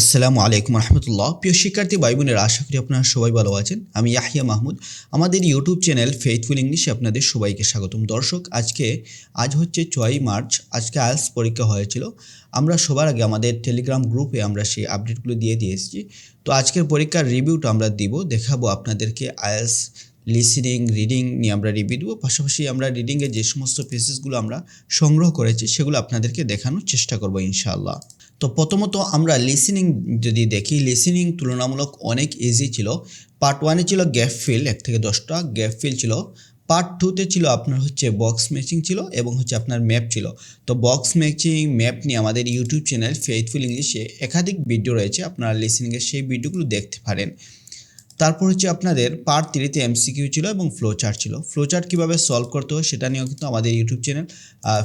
আসসালামু আলাইকুম রহমতুল্লাহ। প্রিয় শিক্ষার্থী ভাই বোনেরা আশা করি আপনারা সবাই ভালো আছেন। আমি ইয়াহিয়া মাহমুদ। আমাদের ইউটিউব চ্যানেল ফেইথফুল ইংলিশে আপনাদের সবাইকে স্বাগতম। দর্শক, আজকে, আজ হচ্ছে ছয়ই মার্চ, আজকে আইএলস পরীক্ষা হয়েছিল। আমরা সবার আগে আমাদের টেলিগ্রাম গ্রুপে আমরা সেই আপডেটগুলো দিয়ে দিয়ে এসেছি। তো আজকের পরীক্ষার রিভিউটা আমরা দিব, দেখাবো আপনাদেরকে আইএলস লিসনিং রিডিং নিয়ে আমরা রিভিউ দেবো। পাশাপাশি আমরা রিডিংয়ে যে সমস্ত পেসেসগুলো আমরা সংগ্রহ করেছি, সেগুলো আপনাদেরকে দেখানোর চেষ্টা করব ইনশাআল্লাহ। তো প্রথমত আমরা লিসেনিং যদি দেখি লিসেনিং তুলনামূলক অনেক ইজি ছিল। পার্ট ওয়ানে ছিল গ্যাপ ফিল এক থেকে দশটা গ্যাপ ফিল ছিল। পার্ট টুতে ছিল আপনার হচ্ছে বক্স ম্যাচিং ছিল এবং হচ্ছে আপনার ম্যাপ ছিল। তো বক্স ম্যাচিং ম্যাপ নিয়ে আমাদের ইউটিউব চ্যানেল ফেইথফুল ইংলিশে একাধিক ভিডিও রয়েছে, আপনারা লিসেনিংয়ের সেই ভিডিওগুলো দেখতে পারেন। তারপর হচ্ছে আপনাদের পার্ট থ্রিতে এমসিকিউ ছিল এবং ফ্লো চার্ট ছিল। ফ্লো চার্ট কীভাবে সলভ করতে হয় সেটা নিয়েও কিন্তু আমাদের ইউটিউব চ্যানেল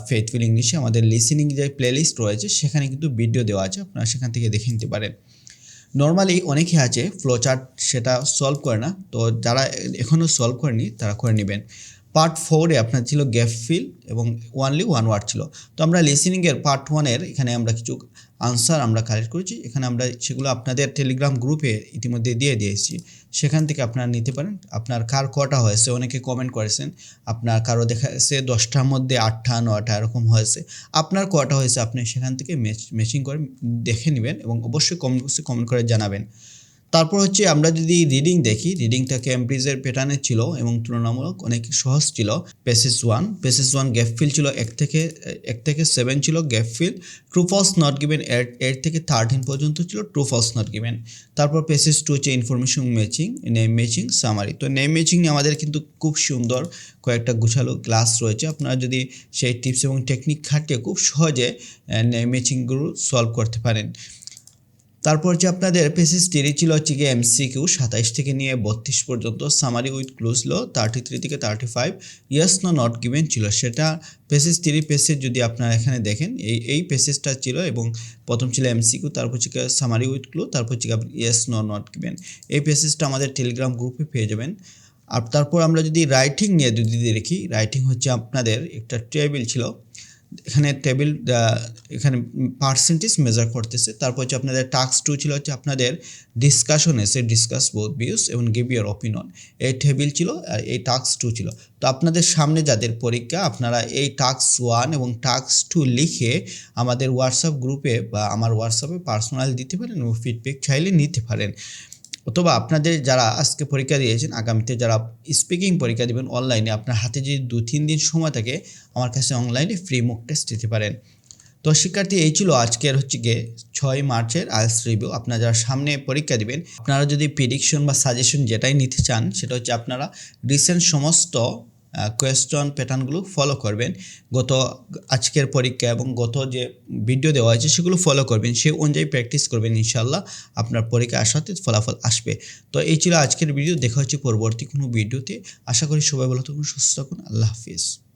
ফেথফুল ইংলিশে আমাদের লিসেনিং যে প্লেলিস্ট রয়েছে সেখানে কিন্তু ভিডিও দেওয়া আছে, আপনারা সেখান থেকে দেখে নিতে পারেন। নর্মালি অনেকে আছে ফ্লো চার্ট সেটা সলভ করে না, তো যারা এখনও সলভ করেনি তারা করে নেবেন। পার্ট ফোরে আপনার ছিল গ্যাপ ফিল এবং ওয়ানলি ওয়ান ওয়ার্ড ছিল। তো আমরা লিসেনিংয়ের পার্ট ওয়ানের এখানে আমরা কিছু আনসার আমরা কালেক্ট করেছি। এখানে আমরা সেগুলো আপনাদের টেলিগ্রাম গ্রুপে ইতিমধ্যে দিয়ে দিয়েছি সেখান থেকে আপনারা নিতে পারেন। আপনার কার কটা হয়েছে? অনেকে কমেন্ট করেছেন, আপনার কারও দেখা যাচ্ছে দশটার মধ্যে আটটা নটা এরকম হয়েছে। আপনার কটা হয়েছে? আপনি সেখান থেকে ম্যাচিং করে দেখে নেবেন এবং অবশ্যই কমেন্ট বক্সে কমেন্ট করে জানাবেন। তারপর হচ্ছে আমরা যদি রিডিং দেখি রিডিংটা ক্যামব্রিজের প্যাটার্নের ছিল এবং তুলনামূলক অনেক সহজ ছিল। Passages one passages one gap fill ছিল এক থেকে এক থেকে সেভেন ছিল gap fill true false not given eight eight থেকে থার্টিন পর্যন্ত ছিল ট্রু ফলস নট গিভেন তারপর পেসেস টু হচ্ছে information matching name matching summary তো নেম ম্যাচিং নিয়ে আমাদের কিন্তু খুব সুন্দর কয়েকটা গুছালো ক্লাস রয়েছে। আপনারা যদি সেই টিপস এবং টেকনিক খাটিয়ে খুব সহজে নেম ম্যাচিংগুলো সলভ করতে পারেন। তারপর যে আপনাদের পেসিস টিরি ছিল হচ্ছে গিয়ে এমসিকিউ সাতাইশ থেকে নিয়ে বত্রিশ পর্যন্ত, summary with close low thirty three থেকে thirty five yes no not given ছিল। সেটা পেসিস টিরি পেসেজ যদি আপনারা এখানে দেখেন, এই এই পেসেজটা ছিল এবং প্রথম ছিল এমসিকিউ, তারপর হচ্ছে সামারি উইথ ক্লো, তারপর হচ্ছে ইয়েস নো নট গিভেন এই পেসেজটা আমাদের টেলিগ্রাম গ্রুপে পেয়ে যাবেন। আর তারপর আমরা যদি রাইটিং নিয়ে যদি দেখি রাইটিং হচ্ছে আপনাদের একটা টেবিল ছিল। এখানে টেবিল এখানে পার্সেন্টেজ মেজার করতেছে। তারপর হচ্ছে আপনাদের টাস্ক টু ছিল হচ্ছে আপনাদের ডিসকাশন এসে ডিসকাস বোথ ভিউস এবং গিভ ইয়ার অপিনিয়ন এই টেবিল ছিল, আর এই টাস্ক টু ছিল। তো আপনাদের সামনে যাদের পরীক্ষা, আপনারা এই টাস্ক ওয়ান এবং টাস্ক টু লিখে আমাদের হোয়াটসঅ্যাপ গ্রুপে বা আমার হোয়াটসঅ্যাপে পার্সোনাল দিতে পারেন এবং ফিডব্যাক চাইলে নিতে পারেন। অথবা আপনাদের যারা আজকে পরীক্ষা দিয়েছেন, আগামীতে যারা স্পিকিং পরীক্ষা দেবেন অনলাইনে আপনার হাতে যদি দু, তিন দিন সময় থাকে, আমার কাছে অনলাইনে ফ্রি মুক টেস্ট দিতে পারেন। তো শিক্ষার্থী, এই ছিল আজকের হচ্ছে গিয়ে ছয় মার্চের আইএলস রিভিউ আপনারা যারা সামনে পরীক্ষা দিবেন, আপনারা যদি প্রিডিকশন বা সাজেশন যেটাই নিতে চান, সেটা হচ্ছে আপনারা রিসেন্ট সমস্ত কোয়েশ্চন প্যাটার্নগুলো ফলো করবেন। গত আজকের পরীক্ষা এবং গত যে ভিডিও দেওয়া হয়েছে সেগুলো ফলো করবেন। সেই অনুযায়ী প্র্যাকটিস করবেন ইনশাল্লাহ আপনার পরীক্ষা আসাতে ফলাফল আসবে। তো এই ছিল আজকের ভিডিও দেখা হচ্ছে পরবর্তী কোনো ভিডিওতে আশা করি সবাই ভালো থাকুন, সুস্থ থাকুন। আল্লাহ হাফিজ।